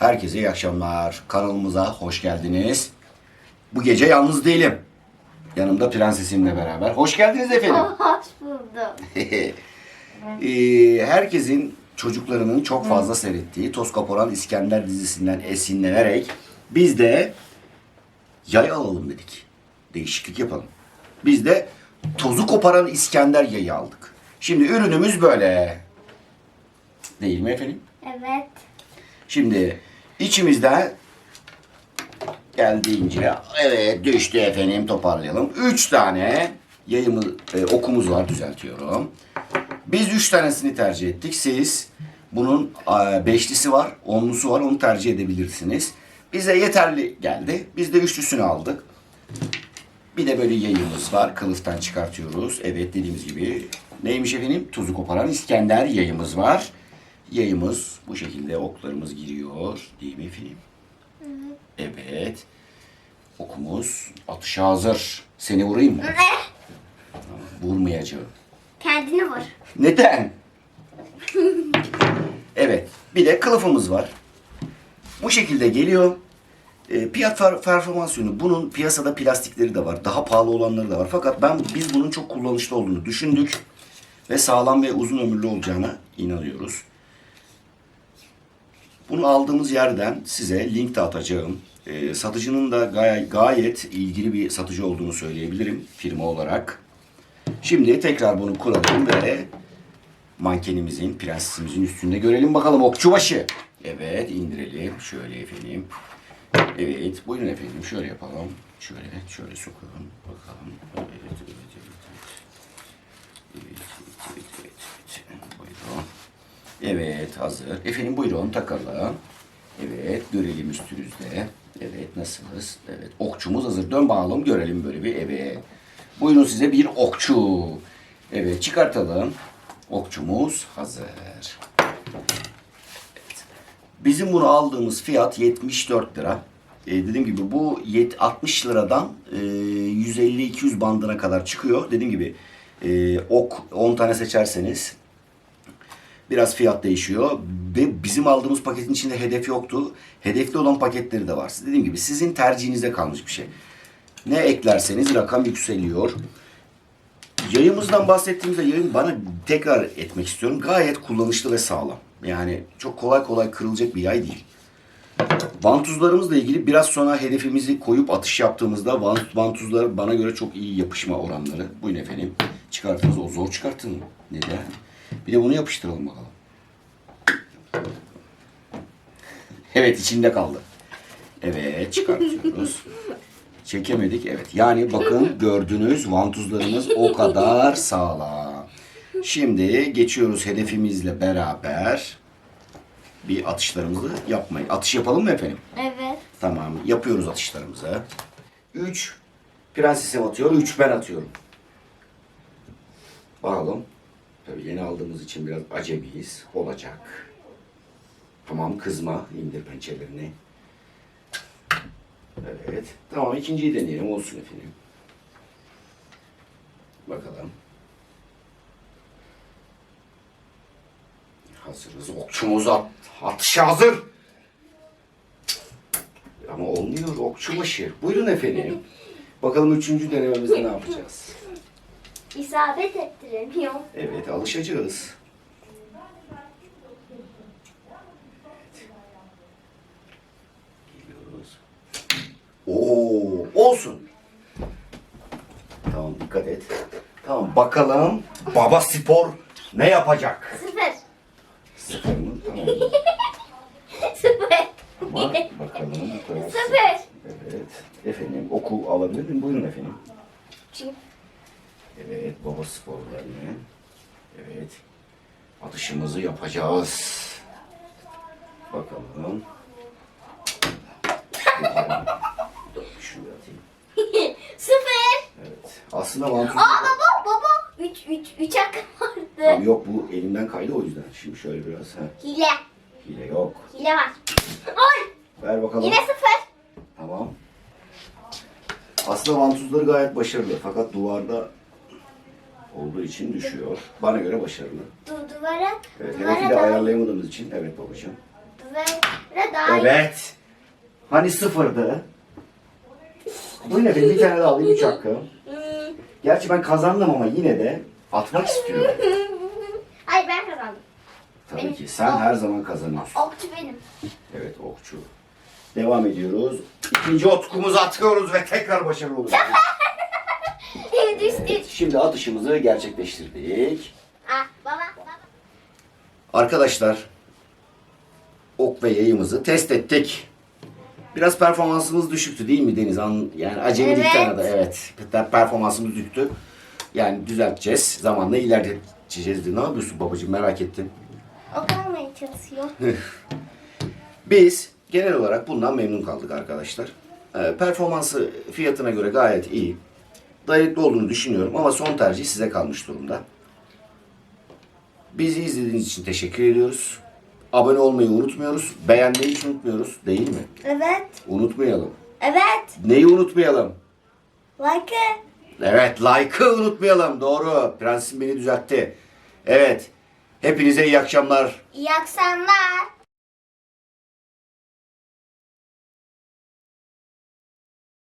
Herkese iyi akşamlar. Kanalımıza hoş geldiniz. Bu gece yalnız değilim. Yanımda prensesimle beraber. Hoş geldiniz efendim. Hoş buldum. Ee, herkesin çocuklarının çok fazla seyrettiği Toz Kaporan İskender dizisinden esinlenerek biz de yay alalım dedik. Değişiklik yapalım. Biz de tozu koparan İskender yayı aldık. Şimdi ürünümüz böyle. Değil mi efendim? Evet. Şimdi içimizden geldiğince evet düştü efendim toparlayalım. Üç tane yayımız, e, okumuz var düzeltiyorum. Biz üç tanesini tercih ettik. Siz bunun e, beşlisi var, onlusu var onu tercih edebilirsiniz. Bize yeterli geldi. Biz de üçlüsünü aldık. Bir de böyle yayımız var. Kılıftan çıkartıyoruz. Evet dediğimiz gibi. Neymiş efendim? Tuzu koparan İskender yayımız var. Yayımız bu şekilde oklarımız giriyor. Değil mi efendim? Evet. Okumuz atışa hazır. Seni vurayım mı? Vurmayacağım. Kendini vur. Neden? evet. Bir de kılıfımız var. Bu şekilde geliyor. E, fiyat per- performans ürünü. Bunun piyasada plastikleri de var. Daha pahalı olanları da var. Fakat ben biz bunun çok kullanışlı olduğunu düşündük. Ve sağlam ve uzun ömürlü olacağına inanıyoruz. Bunu aldığımız yerden size link de atacağım. E, satıcının da gay- gayet ilgili bir satıcı olduğunu söyleyebilirim firma olarak. Şimdi tekrar bunu kuralım ve mankenimizin, prensesimizin üstünde görelim bakalım okçubaşı. Evet indirelim. Şöyle efendim. Evet buyurun efendim şöyle yapalım. Şöyle şöyle sokalım. Bakalım. Evet evet evet, evet, evet. Buyurun. Evet hazır. Efendim buyurun takalım. Evet görelim üstünüzde. Evet nasılsınız? Evet okçumuz hazır. Dön bakalım görelim böyle bir evet. Buyurun size bir okçu. Evet çıkartalım. Okçumuz hazır. Bizim bunu aldığımız fiyat 74 lira. Ee, dediğim gibi bu yet- 60 liradan e, 150-200 bandına kadar çıkıyor. Dediğim gibi e, ok 10 tane seçerseniz biraz fiyat değişiyor. Ve bizim aldığımız paketin içinde hedef yoktu. Hedefli olan paketleri de var. Dediğim gibi sizin tercihinize kalmış bir şey. Ne eklerseniz rakam yükseliyor. Yayımızdan bahsettiğimizde yayın bana tekrar etmek istiyorum. Gayet kullanışlı ve sağlam. Yani çok kolay kolay kırılacak bir yay değil. Vantuzlarımızla ilgili biraz sonra hedefimizi koyup atış yaptığımızda vant- vantuzlar bana göre çok iyi yapışma oranları. Buyurun efendim. Çıkartınız o zor çıkartın. Neden? Bir de bunu yapıştıralım bakalım. Evet içinde kaldı. Evet çıkartıyoruz. Çekemedik evet. Yani bakın gördünüz vantuzlarımız o kadar sağlam. Şimdi geçiyoruz hedefimizle beraber bir atışlarımızı yapmayı. Atış yapalım mı efendim? Evet. Tamam yapıyoruz atışlarımızı. 3 prensesim atıyor, 3 ben atıyorum. Bakalım. Tabii yeni aldığımız için biraz acemiyiz. Olacak. Tamam kızma. indir pençelerini. Evet. Tamam ikinciyi deneyelim. Olsun efendim. Bakalım. Hazırız. Okçumuz at. Atışa hazır. Ama olmuyor okçu başı. Buyurun efendim. Bakalım üçüncü denememizde ne yapacağız? İsabet ettiremiyorum. Evet alışacağız. Geliyoruz. Oo, olsun. Tamam dikkat et. Tamam bakalım baba spor ne yapacak? Sıfır. Sıfır mı? Tamam. Sıfır. Ama bakalım kadar. Sıfır. Evet. Efendim oku alabilir miyim? Buyurun efendim. Çünkü Evet, baba sporlarını. Evet. Atışımızı yapacağız. Bakalım. Şuraya atayım. Sıfır. Evet. Aslında vantuz... Aa baba baba. Üç, üç, üç hakkım vardı. yok bu elimden kaydı o yüzden. Şimdi şöyle biraz. Ha. Hile. Hile yok. Hile var. Oy. Ver bakalım. Yine sıfır. Tamam. Aslında vantuzları gayet başarılı. Fakat duvarda olduğu için düşüyor. Bana göre başarılı. Du duvara. Evet, duvara hedefi de da- ayarlayamadığımız için. Evet babacığım. Duvar, Ve daha. Evet. Hani sıfırdı? Bu ne? Ben bir tane daha alayım üç hakkı. Hmm. Gerçi ben kazandım ama yine de atmak istiyorum. Hayır ben kazandım. Tabii Benim- ki. Sen her zaman kazanıyorsun. Okçu benim. Evet okçu. Devam ediyoruz. İkinci otkumuzu atıyoruz ve tekrar başarılı oluyoruz. Evet, şimdi atışımızı gerçekleştirdik. Ah baba. baba. Arkadaşlar ok ve yayımızı test ettik. Biraz performansımız düşüktü değil mi Deniz? An- Yani acemilikten Evet. da evet. Performansımız düştü. Yani düzelteceğiz. Zamanla ilerleteceğiz. Ne yapıyorsun babacığım merak ettim. Ok almaya çalışıyor. Biz genel olarak bundan memnun kaldık arkadaşlar. Ee, performansı fiyatına göre gayet iyi. Dayanıklı olduğunu düşünüyorum ama son tercih size kalmış durumda. Bizi izlediğiniz için teşekkür ediyoruz. Abone olmayı unutmuyoruz. Beğenmeyi hiç unutmuyoruz. Değil mi? Evet. Unutmayalım. Evet. Neyi unutmayalım? Like. Evet, like'ı unutmayalım. Doğru. Prensim beni düzeltti. Evet. Hepinize iyi akşamlar. İyi akşamlar.